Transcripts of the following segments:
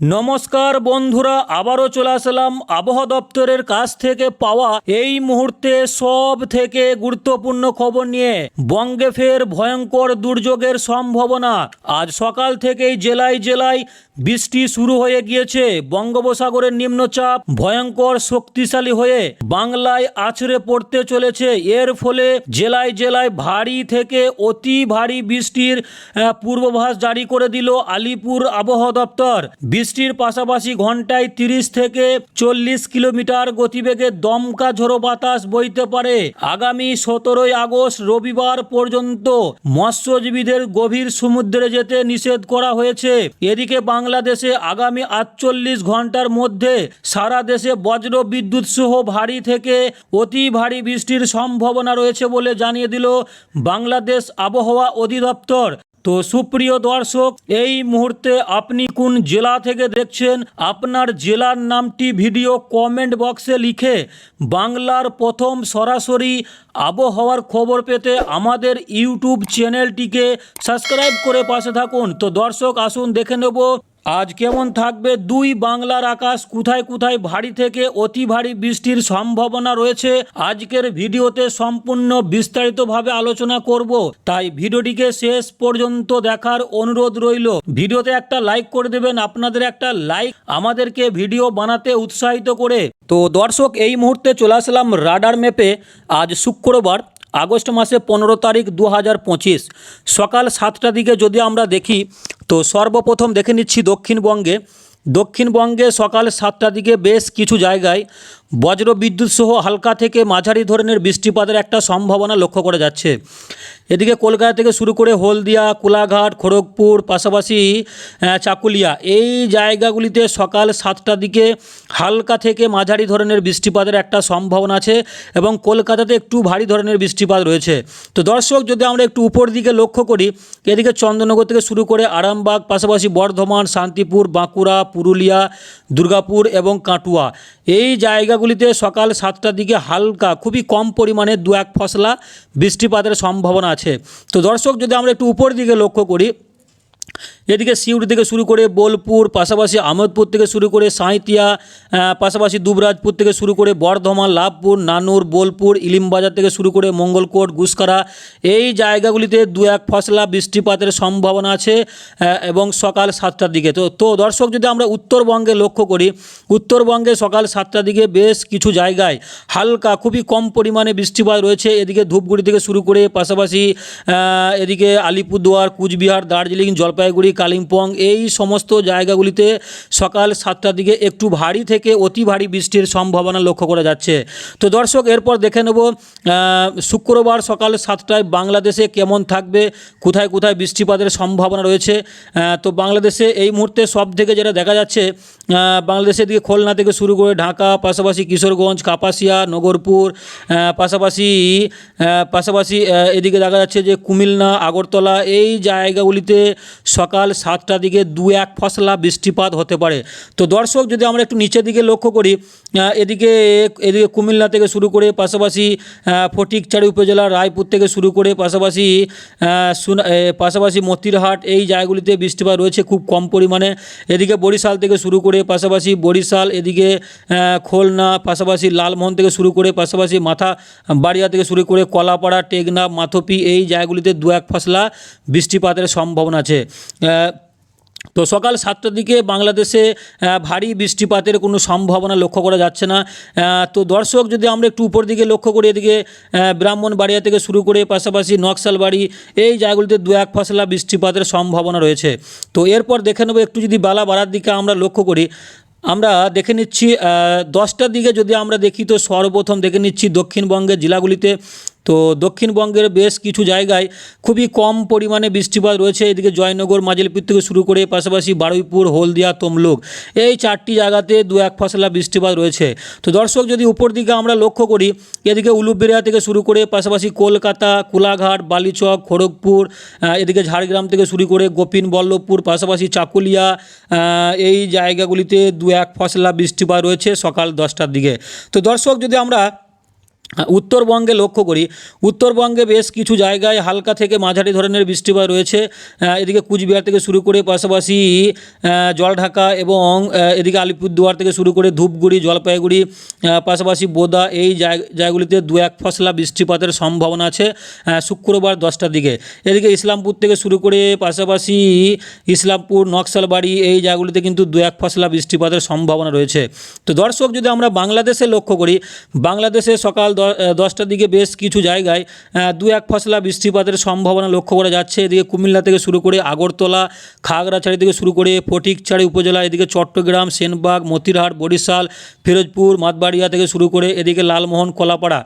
নমস্কার বন্ধুরা, আবারও চলে আসলাম আবহাওয়া দপ্তরের কাছ থেকে পাওয়া এই মুহূর্তে সব থেকে গুরুত্বপূর্ণ খবর নিয়ে। বঙ্গে ফের ভয়ঙ্কর দুর্যোগের সম্ভাবনা। আজ সকাল থেকেই জেলায় জেলায় বৃষ্টি শুরু হয়ে গিয়েছে। বঙ্গোপসাগরের নিম্নচাপ ভয়ঙ্কর শক্তিশালী হয়ে বাংলায় আছড়ে পড়তে চলেছে। এর ফলে জেলায় জেলায় ভারী থেকে অতি ভারী বৃষ্টির পূর্বাভাস জারি করে দিল আলিপুর আবহাওয়া দপ্তর। বৃষ্টির পাশাপাশি ঘন্টায় তিরিশ থেকে চল্লিশ কিলোমিটার গতিবেগে দমকা ঝোড়ো বাতাস বইতে পারে। আগামী সতেরোই আগস্ট রবিবার পর্যন্ত মৎস্যজীবীদের গভীর সমুদ্রে যেতে নিষেধ করা হয়েছে। এদিকে বাংলাদেশে আগামী আটচল্লিশ ঘণ্টার মধ্যে সারা দেশে বজ্র বিদ্যুৎ সহ ভারী থেকে অতি ভারী বৃষ্টির সম্ভাবনা রয়েছে বলে জানিয়ে দিল বাংলাদেশ আবহাওয়া অধিদপ্তর। তো সুপ্রিয় দর্শক, এই মুহূর্তে আপনি কোন জেলা থেকে দেখছেন? আপনার জেলার নামটি ভিডিও কমেন্ট বক্সে লিখে বাংলার প্রথম সরাসরি আবহাওয়ার খবর পেতে আমাদের ইউটিউব চ্যানেলটিকে সাবস্ক্রাইব করে পাশে থাকুন। তো দর্শক, আসুন দেখে নেব আজ কেমন থাকবে দুই বাংলার আকাশ? কোথায় কোথায় ভারী থেকে অতি ভারী বৃষ্টির সম্ভাবনা রয়েছে? আজকের ভিডিওতে সম্পূর্ণ বিস্তারিতভাবে আলোচনা করব। তাই ভিডিওটিকে শেষ পর্যন্ত দেখার অনুরোধ রইল। ভিডিওতে একটা লাইক করে দেবেন, আপনাদের একটা লাইক আমাদেরকে ভিডিও বানাতে উৎসাহিত করে। তো দর্শক, এই মুহূর্তে চলে আসলাম রাডার ম্যাপে। আজ শুক্রবার, আগস্ট মাসে পনেরো তারিখ দু হাজার পঁচিশ। সকাল সাতটা দিকে যদি আমরা দেখি তো সর্বপ্রথম দেখে নিচ্ছি দক্ষিণবঙ্গে। দক্ষিণবঙ্গে সকাল সাতটার দিকে বেশ কিছু জায়গায় বজ্র বিদ্যুৎ সহ হালকা থেকে মাঝারি ধরনের বৃষ্টিপাতের একটা সম্ভাবনা লক্ষ্য করা যাচ্ছে। এদিকে কলকাতা থেকে শুরু করে হলদিয়া, কোলাঘাট, খড়গপুর, পাশাপাশি চাকুলিয়া। এই জায়গাগুলিতে সকাল সাতটার দিকে হালকা থেকে মাঝারি ধরনের বৃষ্টিপাতের একটা সম্ভাবনা আছে এবং কলকাতাতে একটু ভারী ধরনের বৃষ্টিপাত রয়েছে। তো দর্শক, যদি আমরা একটু উপর দিকে লক্ষ্য করি, এদিকে চন্দ্রনগর থেকে শুরু করে আরামবাগ, পাশাপাশি বর্ধমান, শান্তিপুর, বাঁকুড়া, পুরুলিয়া, দুর্গাপুর এবং কাটুয়া। এই জায়গাগুলিতে সকাল সাতটার দিকে হালকা, খুবই কম পরিমাণে দু এক ফসলা বৃষ্টিপাতের সম্ভাবনা আছে। তো দর্শক যদি আমরা একটু উপর দিকে লক্ষ্য করি এদিকে সিউড়ি থেকে শুরু করে বোলপুর, পাশাপাশি আহমদপুর থেকে শুরু করে সাঁইতিয়া পাশাপাশি দুবরাজপুর থেকে শুরু করে বর্ধমান, লাভপুর, নানুর, বোলপুর, ইলিমবাজার থেকে শুরু করে মঙ্গলকোট গুসকারা এই জায়গাগুলিতে দু এক ফসলা বৃষ্টিপাতের সম্ভাবনা আছে এবং সকাল সাতটার দিকে। তো তো দর্শক, যদি আমরা উত্তরবঙ্গে লক্ষ্য করি, উত্তরবঙ্গে সকাল সাতটার দিকে বেশ কিছু জায়গায় হালকা, খুবই কম পরিমাণে বৃষ্টিপাত রয়েছে। এদিকে ধূপগুড়ি থেকে শুরু করে পাশাপাশি এদিকে আলিপুরদুয়ার, কুচবিহার, দার্জিলিং, জলপাইগুড়ি কালিম্পং। এই সমস্ত জায়গাগুলিতে সকাল সাতটার দিকে একটু ভারী থেকে অতি ভারী বৃষ্টির সম্ভাবনা লক্ষ্য করা যাচ্ছে। তো দর্শক, এরপর দেখে নেব শুক্রবার সকাল সাতটায় বাংলাদেশে কেমন থাকবে, কোথায় কোথায় বৃষ্টিপাতের সম্ভাবনা রয়েছে। তো বাংলাদেশে এই মুহূর্তে সব থেকে যেটা দেখা যাচ্ছে বাংলাদেশের দিকে খুলনা থেকে শুরু করে ঢাকা, পাশাপাশি কিশোরগঞ্জ, কাপাসিয়া, নগরপুর পাশাপাশি পাশাপাশি এদিকে দেখা যাচ্ছে যে কুমিল্লা, আগরতলা, এই জায়গাগুলিতে সকাল সাতটার দিকে দু এক ফসলা বৃষ্টিপাত হতে পারে। তো দর্শক, যদি আমরা একটু নিচের দিকে লক্ষ্য করি এদিকে এদিকে কুমিল্লা থেকে শুরু করে পাশাপাশি ফটিকচাড়ি উপজেলা, রায়পুর থেকে শুরু করে পাশাপাশি পাশাপাশি মতিরহাট, এই জায়গাগুলিতে বৃষ্টিপাত রয়েছে খুব কম পরিমাণে। এদিকে বরিশাল থেকে শুরু করে পাশাপাশি বরিশাল, এদিকে খুলনা, পাশাপাশি লালমোহন থেকে শুরু করে পাশাপাশি মাথা, বাড়িয়া থেকে শুরু করে কলাপাড়া টেকনা মাথপি, এই জায়গাগুলিতে দু এক ফসলা বৃষ্টিপাতের সম্ভাবনা আছে। তো সকাল সাতটার দিকে বাংলাদেশে ভারী বৃষ্টিপাতের কোনো সম্ভাবনা লক্ষ্য করা যাচ্ছে না। তো দর্শক, যদি আমরা একটু উপর দিকে লক্ষ্য করি, এদিকে ব্রাহ্মণবাড়িয়া থেকে শুরু করে পাশাপাশি নকশালবাড়ি, এই জায়গাগুলিতে দু এক ফসলা বৃষ্টিপাতের সম্ভাবনা রয়েছে। তো এরপর দেখে নেব, একটু যদি বেলা বাড়ার দিকে আমরা লক্ষ্য করি, আমরা দেখে নিচ্ছি দশটার দিকে যদি আমরা দেখি, তো সর্বপ্রথম দেখে নিচ্ছি দক্ষিণবঙ্গের জেলাগুলিতে তো দক্ষিণবঙ্গের বেশ কিছু জায়গায় খুবই কম পরিমাণে বৃষ্টিপাত রয়েছে। এদিকে জয়নগর মাজিলপুর থেকে শুরু করে পাশাপাশি বারুইপুর, হলদিয়া, তমলুক এই চারটি জায়গাতে দু এক ফসলা বৃষ্টিপাত রয়েছে। তো দর্শক, যদি উপর দিকে আমরা লক্ষ্য করি, এদিকে উলুবেড়িয়া থেকে শুরু করে পাশাপাশি কলকাতা, কোলাঘাট, বালিচক, খড়গপুর এদিকে ঝাড়গ্রাম থেকে শুরু করে গোপিন বল্লভপুর পাশাপাশি চাকুলিয়া এই জায়গাগুলিতে দু এক ফসলা বৃষ্টিপাত রয়েছে সকাল দশটার দিকে। তো দর্শক, যদি আমরা উত্তরবঙ্গে লক্ষ্য করি। উত্তরবঙ্গে বেশ কিছু জায়গায় হালকা থেকে মাঝারি ধরনের বৃষ্টিপাত রয়েছে। এদিকে কুচবিহার থেকে শুরু করে পাশাপাশি জলঢাকা এবং এদিকে আলিপুরদুয়ার থেকে শুরু করে ধূপগুড়ি, জলপাইগুড়ি পাশাপাশি বোদা এই জায়- জায়গাগুলিতে দু এক ফসলা বৃষ্টিপাতের সম্ভাবনা আছে শুক্রবার দশটার দিকে। এদিকে ইসলামপুর থেকে শুরু করে পাশাপাশি ইসলামপুর, নকশালবাড়ি এই জায়গাগুলিতে কিন্তু দু এক ফসলা বৃষ্টিপাতের সম্ভাবনা রয়েছে। তো দর্শক, যদি আমরা বাংলাদেশে লক্ষ্য করি, বাংলাদেশে সকাল দশটার দিকে বেশ কিছু জায়গায় দু এক ফসলা বৃষ্টিপাতের সম্ভাবনা লক্ষ্য করা যাচ্ছে। এদিকে কুমিল্লা থেকে শুরু করে আগরতলা, খাগড়াছড়ি থেকে শুরু করে ফটিকছড়ি উপজেলা, এদিকে চট্টগ্রাম, সেনবাগ, মতিরহাট, বরিশাল, ফিরোজপুর, মাতবাড়িয়া থেকে শুরু করে এদিকে লালমোহন, কলাপাড়া।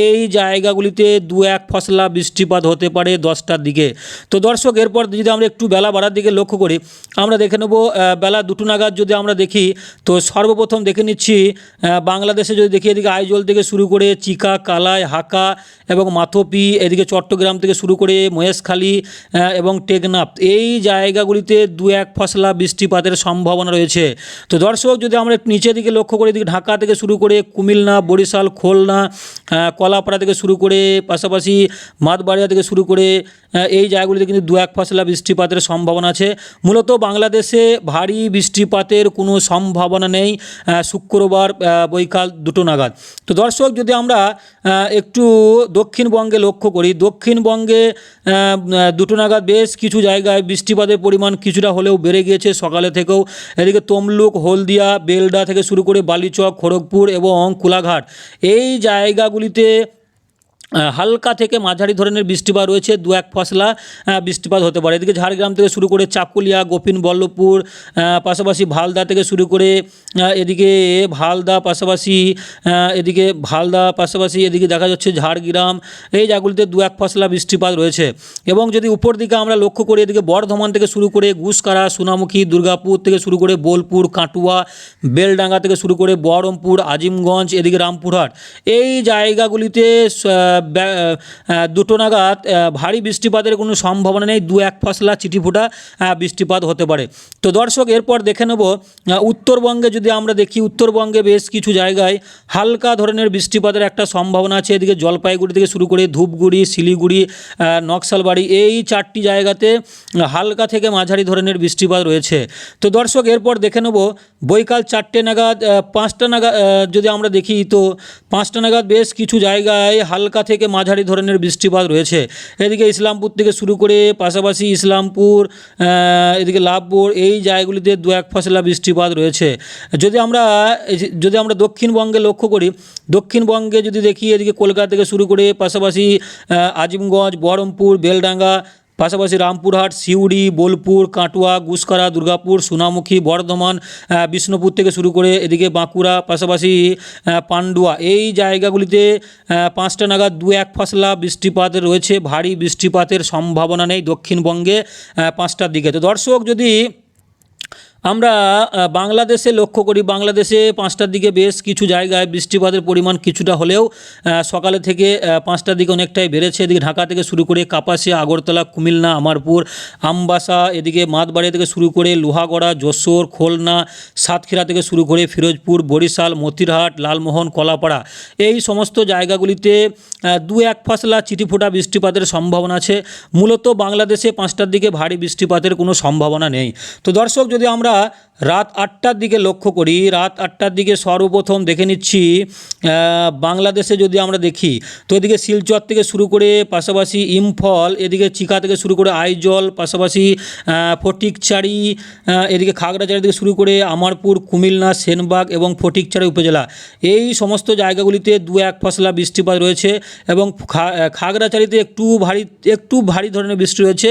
এই জায়গাগুলিতে দু এক ফসলা বৃষ্টিপাত হতে পারে দশটার দিকে। তো দর্শক, এরপর যদি আমরা একটু বেলা বাড়ার দিকে লক্ষ্য করি, আমরা দেখে নেব বেলা দুটো নাগাদ যদি আমরা দেখি, তো সর্বপ্রথম দেখে নিচ্ছি বাংলাদেশে যদি দেখি, এদিকে আইজল থেকে শুরু করে চিকা কালাই হাকা এবং মাথোপি, এদিকে চট্টগ্রাম থেকে শুরু করে মহেশখালী এবং টেকনাফ, এই জায়গাগুলিতে দু এক ফসলা বৃষ্টিপাতের সম্ভাবনা রয়েছে। তো দর্শক, যদি আমরা নিচের দিকে লক্ষ্য করি, এদিকে ঢাকা থেকে শুরু করে কুমিল্লা, বরিশাল, খুলনা কলাপাড়া থেকে শুরু করে পাশাপাশি মাতবাড়িয়া থেকে শুরু করে এই জায়গাগুলিতে কিন্তু দু এক ফসলা বৃষ্টিপাতের সম্ভাবনা আছে। মূলত বাংলাদেশে ভারী বৃষ্টিপাতের কোনো সম্ভাবনা নেই শুক্রবার বৈকাল দুটো নাগাদ। তো দর্শক, যদি আমরা একটু দক্ষিণবঙ্গে লক্ষ্য করি, দক্ষিণবঙ্গে দুটো নাগাদ বেশ কিছু জায়গায় বৃষ্টিপাতের পরিমাণ কিছুটা হলেও বেড়ে গিয়েছে সকালে থেকেও। এদিকে তমলুক, হলদিয়া বেলডা থেকে শুরু করে বালিচক, খড়গপুর এবং কোলাঘাট। এই জায়গাগুলিতে হালকা থেকে মাঝারি ধরনের বৃষ্টিপাত রয়েছে, দু এক ফসলা বৃষ্টিপাত হতে পারে। এদিকে ঝাড়গ্রাম থেকে শুরু করে চাকুলিয়া, গোপিন বল্লভপুর পাশাপাশি ভালদা থেকে শুরু করে এদিকে ভালদা পাশাপাশি এদিকে ভালদা পাশাপাশি এদিকে দেখা যাচ্ছে ঝাড়গ্রাম, এই জায়গাগুলিতে দু এক ফসলা বৃষ্টিপাত রয়েছে। এবং যদি উপর দিকে আমরা লক্ষ্য করি, এদিকে বর্ধমান থেকে শুরু করে গুসকারা সোনামুখী, দুর্গাপুর থেকে শুরু করে বোলপুর, কাটুয়া, বেলডাঙ্গা থেকে শুরু করে বহরমপুর, আজিমগঞ্জ, এদিকে রামপুরহাট, এই জায়গাগুলিতে দুটো নাগাদ ভারী বৃষ্টিপাতের কোনো সম্ভাবনা নেই দু এক ফসলা চিঠিফোঁটা আহ, বৃষ্টিপাত হতে পারে। তো দর্শক এরপর দেখে নেব উত্তরবঙ্গে যদি আমরা দেখি উত্তরবঙ্গে বেশ কিছু জায়গায় হালকা ধরনের বৃষ্টিপাতের একটা সম্ভাবনা আছে। এদিকে জলপাইগুড়ি থেকে শুরু করে ধূপগুড়ি শিলিগুড়ি নকশালবাড়ি এই চারটি জায়গাতে হালকা থেকে মাঝারি ধরনের বৃষ্টিপাত রয়েছে। তো দর্শক এরপর দেখে নেব বৈকাল চারটে নাগাদ পাঁচটা নাগাদ যদি আমরা দেখি তো পাঁচটা নাগাদ বেশ কিছু জায়গায় হালকা থেকে মাঝারি ধরনের বৃষ্টিপাত রয়েছে। এদিকে ইসলামপুর থেকে শুরু করে পাশাপাশি ইসলামপুর এদিকে লাভপুর, এই জায়গাগুলিতে দু এক ফসলা বৃষ্টিপাত রয়েছে। যদি আমরা যদি আমরা দক্ষিণবঙ্গে লক্ষ্য করি, দক্ষিণবঙ্গে যদি দেখি, এদিকে কলকাতা থেকে শুরু করে পাশাপাশি আজিমগঞ্জ, বহরমপুর, বেলডাঙ্গা পাশাপাশি রামপুরহাট, সিউড়ি, বোলপুর, কাটুয়া, গুসকরা, দুর্গাপুর, সোনামুখী, বর্ধমান বিষ্ণুপুর থেকে শুরু করে এদিকে বাঁকুড়া, পাশাপাশি পান্ডুয়া। এই জায়গাগুলিতে পাঁচটা নাগাদ দু এক ফসলা বৃষ্টিপাত রয়েছে, ভারী বৃষ্টিপাতের সম্ভাবনা নেই দক্ষিণবঙ্গে পাঁচটার দিকে। তো দর্শক, যদি আমরা বাংলাদেশে লক্ষ্য করি, বাংলাদেশে পাঁচটার দিকে বেশ কিছু জায়গায় বৃষ্টিপাতের পরিমাণ কিছুটা হলেও সকালে থেকে পাঁচটার দিকে অনেকটাই বেড়েছে। এদিকে ঢাকা থেকে শুরু করে কাপাসিয়া, আগরতলা, কুমিল্লা, আমারপুর, আমবাসা, এদিকে মাতবাড়িয়া থেকে শুরু করে লোহাগড়া, যশোর, খুলনা, সাতক্ষীরা থেকে শুরু করে ফিরোজপুর, বরিশাল, মতিরহাট, লালমোহন, কলাপাড়া। এই সমস্ত জায়গাগুলিতে দু এক ফসলা চিটিফোঁটা বৃষ্টিপাতের সম্ভাবনা আছে। মূলত বাংলাদেশে পাঁচটার দিকে ভারী বৃষ্টিপাতের কোনো সম্ভাবনা নেই। তো দর্শক, যদি আমরা রাত আটটার দিকে লক্ষ্য করি রাত আটটার দিকে সর্বপ্রথম দেখে নিচ্ছি বাংলাদেশে যদি আমরা দেখি তো এদিকে শিলচর থেকে শুরু করে পাশাপাশি ইমফল এদিকে চিকা থেকে শুরু করে আইজল পাশাপাশি আহ, ফটিকচারি এদিকে খাগড়াছড়ি থেকে শুরু করে আমারপুর কুমিল্লা সেনবাগ এবং ফটিকচারি উপজেলা। এই সমস্ত জায়গাগুলিতে দু এক ফসলা বৃষ্টিপাত রয়েছে এবং খা- খাগড়াছড়িতে একটু ভারী একটু ভারী ধরনের বৃষ্টি রয়েছে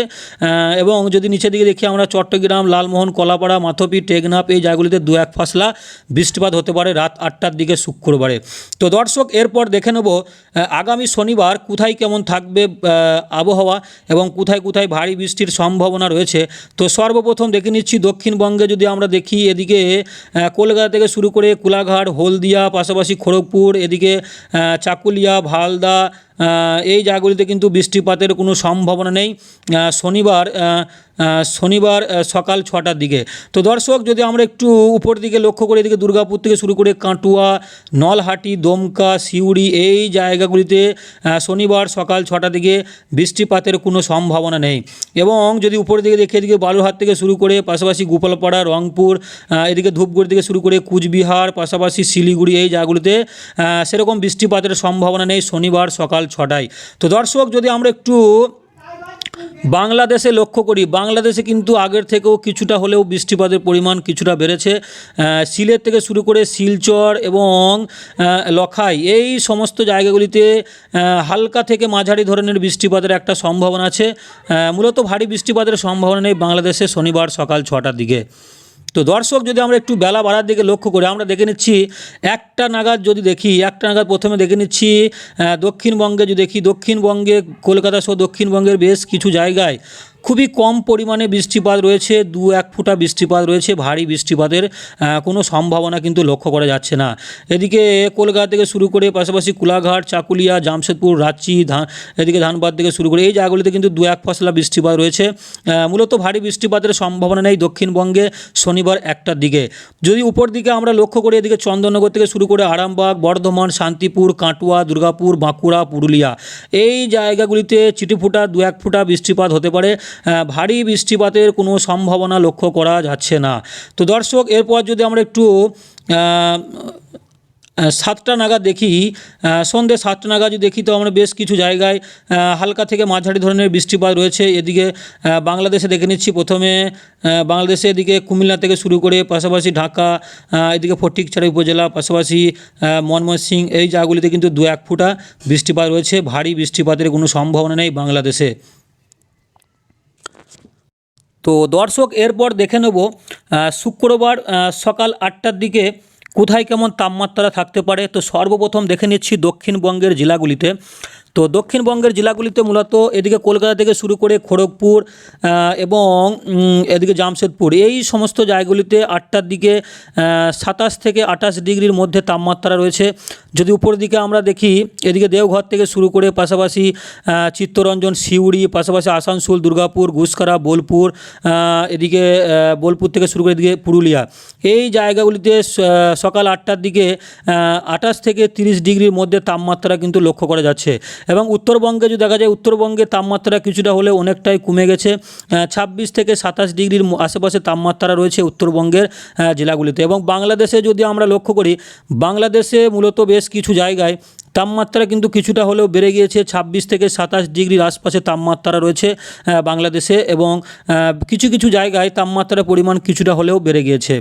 এবং যদি নিচের দিকে দেখি আমরা চট্টগ্রাম লালমোহন কলাপাড়া মাথপি টেকনাফ এই জায়গাগুলিতে দু এক ফসলা বৃষ্টিপাত হতে পারে রাত আটটার দিকে শুক্রবারে। তো দর্শক, এরপর দেখে নেব আগামী শনিবার কোথায় কেমন থাকবে আবহাওয়া এবং কোথায় কোথায় ভারী বৃষ্টির সম্ভাবনা রয়েছে। তো সর্বপ্রথম দেখে নিচ্ছি, দক্ষিণবঙ্গে যদি আমরা দেখি, এদিকে কলকাতা থেকে শুরু করে কোলাঘাট, হলদিয়া, পাশাপাশি খড়গপুর, এদিকে চাকুলিয়া, ভালদা এই জায়গাগুলিতে কিন্তু বৃষ্টিপাতের কোনো সম্ভাবনা নেই শনিবার শনিবার সকাল ছটার দিকে। তো দর্শক, যদি আমরা একটু উপর দিকে লক্ষ্য করি, এদিকে দুর্গাপুর থেকে শুরু করে কাটুয়া, নলহাটি, দমকা, সিউড়ি, এই জায়গাগুলিতে শনিবার সকাল ছটা দিকে বৃষ্টিপাতের কোনো সম্ভাবনা নেই। এবং যদি উপর দিকে দেখি, এদিকে বালুরহাট থেকে শুরু করে পাশাপাশি গোপালপাড়া, রংপুর এদিকে ধূপগুড়ি থেকে শুরু করে কুচবিহার, পাশাপাশি শিলিগুড়ি, এই জায়গাগুলিতে সেরকম বৃষ্টিপাতের সম্ভাবনা নেই, শনিবার সকাল ছটায় তো দর্শক, যদি আমরা একটু বাংলাদেশে লক্ষ্য করি, বাংলাদেশে কিন্তু আগের থেকেও কিছুটা হলেও বৃষ্টিপাতের পরিমাণ কিছুটা বেড়েছে। সিলেট থেকে শুরু করে শিলচর এবং লখাই, এই সমস্ত জায়গাগুলিতে হালকা থেকে মাঝারি ধরনের বৃষ্টিপাতের একটা সম্ভাবনা আছে। মূলত ভারী বৃষ্টিপাতের সম্ভাবনা নেই বাংলাদেশে শনিবার সকাল ছটার দিকে। তো দর্শক, যদি আমরা একটু বেলা বাড়ার দিকে লক্ষ্য করি, আমরা দেখে নিচ্ছি একটা নাগাদ যদি দেখি, একটা নাগাদ প্রথমে দেখে নিচ্ছি দক্ষিণবঙ্গে যদি দেখি, দক্ষিণবঙ্গে কলকাতা সহ দক্ষিণবঙ্গের বেশ কিছু জায়গায় খুবই কম পরিমাণে বৃষ্টিপাত রয়েছে, দু এক ফুটা বৃষ্টিপাত রয়েছে, ভারী বৃষ্টিপাতের কোনো সম্ভাবনা কিন্তু লক্ষ্য করা যাচ্ছে না। এদিকে কলকাতা থেকে শুরু করে পাশাপাশি কোলাঘাট, চাকুলিয়া, জামশেদপুর, রাঁচি, ধান এদিকে ধানবাদ থেকে শুরু করে এই জায়গাগুলিতে কিন্তু দু এক ফসলা বৃষ্টিপাত রয়েছে। মূলত ভারী বৃষ্টিপাতের সম্ভাবনা নেই দক্ষিণবঙ্গে শনিবার একটার দিকে। যদি উপর দিকে আমরা লক্ষ্য করি, এদিকে চন্দননগর থেকে শুরু করে আরামবাগ, বর্ধমান, শান্তিপুর, কাটুয়া, দুর্গাপুর, বাঁকুড়া, পুরুলিয়া, এই জায়গাগুলিতে চিটিফুটা দু এক ফুটা বৃষ্টিপাত হতে পারে। ভারী বৃষ্টিপাতের কোনো সম্ভাবনা লক্ষ্য করা যাচ্ছে না। তো দর্শক, এরপর যদি আমরা একটু সাতটা নাগাদ দেখি সন্ধ্যে সাতটা নাগাদ যদি দেখি, তো আমরা বেশ কিছু জায়গায় হালকা থেকে মাঝারি ধরনের বৃষ্টিপাত রয়েছে। এদিকে বাংলাদেশে দেখে নিচ্ছি প্রথমে বাংলাদেশে এদিকে কুমিল্লা থেকে শুরু করে পাশাপাশি ঢাকা এদিকে ফটিকছড়ি উপজেলা, পাশাপাশি ময়মনসিং এই জায়গাগুলিতে কিন্তু দু এক ফুটা বৃষ্টিপাত রয়েছে। ভারী বৃষ্টিপাতের কোনো সম্ভাবনা নেই বাংলাদেশে। তো দর্শক, এরপর দেখে নেব শুক্রবার সকাল আটটার দিকে কোথায় কেমন তাপমাত্রা থাকতে পারে। তো সর্বপ্রথম দেখে নিচ্ছি দক্ষিণবঙ্গের জেলাগুলিতে। তো দক্ষিণবঙ্গের জেলাগুলিতে মূলত এদিকে কলকাতা থেকে শুরু করে খড়গপুর এবং এদিকে জামশেদপুর। এই সমস্ত জায়গাগুলিতে আটটার দিকে সাতাশ থেকে আঠাশ ডিগ্রির মধ্যে তাপমাত্রা রয়েছে। যদি উপর দিকে আমরা দেখি, এদিকে দেওঘর থেকে শুরু করে পাশাপাশি চিত্তরঞ্জন, সিউড়ি, পাশাপাশি আসানসোল, দুর্গাপুর, ঘুষখারা, বোলপুর এদিকে বোলপুর থেকে শুরু করে এদিকে পুরুলিয়া। এই জায়গাগুলিতে সকাল আটটার দিকে আঠাশ থেকে তিরিশ ডিগ্রির মধ্যে তাপমাত্রা কিন্তু লক্ষ্য করা যাচ্ছে। এবং উত্তরবঙ্গে যদি দেখা যায় উত্তরবঙ্গে তাপমাত্রা কিছুটা হলে অনেকটাই কমে গেছে। ছাব্বিশ থেকে সাতাশ ডিগ্রির আশেপাশে তাপমাত্রা রয়েছে উত্তরবঙ্গের জেলাগুলিতে। এবং বাংলাদেশে যদি আমরা লক্ষ্য করি, বাংলাদেশে মূলত বেশ কিছু জায়গায় তাপমাত্রা কিন্তু কিছুটা হলেও বেড়ে গিয়েছে। ছাব্বিশ থেকে সাতাশ ডিগ্রির আশপাশে তাপমাত্রা রয়েছে বাংলাদেশে এবং কিছু কিছু জায়গায় তাপমাত্রার পরিমাণ কিছুটা হলেও বেড়ে গিয়েছে।